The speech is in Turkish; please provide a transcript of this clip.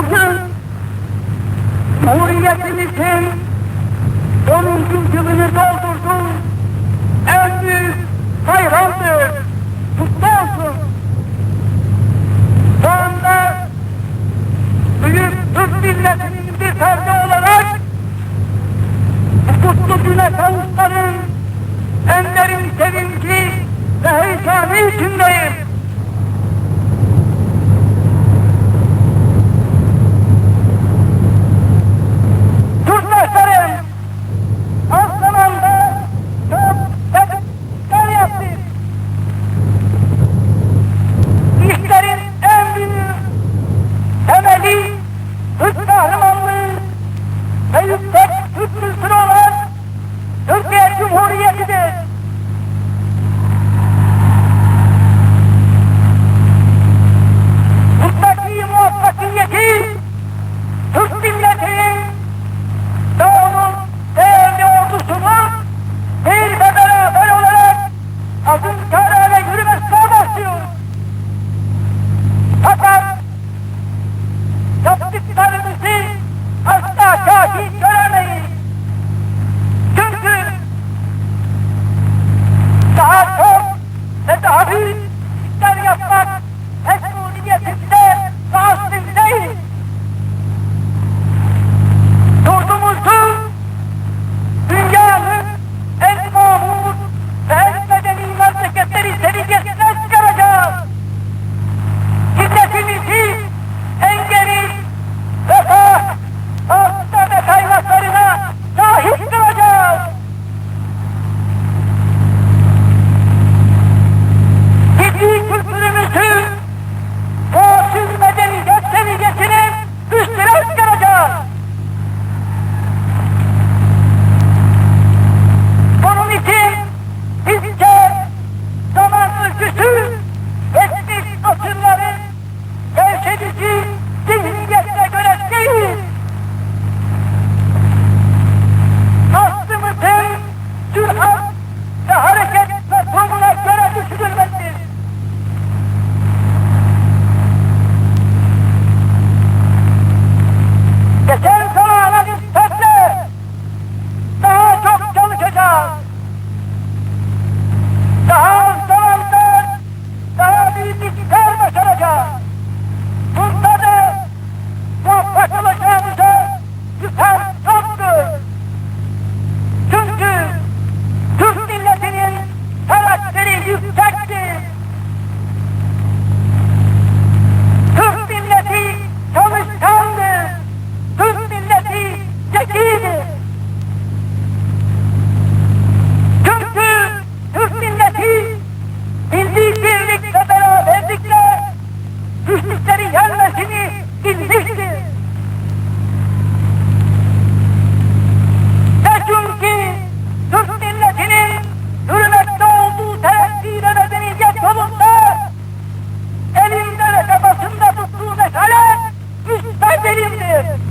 Bugün Cumhuriyetimizin 10. yılını doldurdun. En büyük bayramdır. Kutlu olsun. Şu anda büyük Türk milletinin bir ferdi olarak bu kutlu güne kavuşmanın en derin sevinci ve heyecanı içinde negative.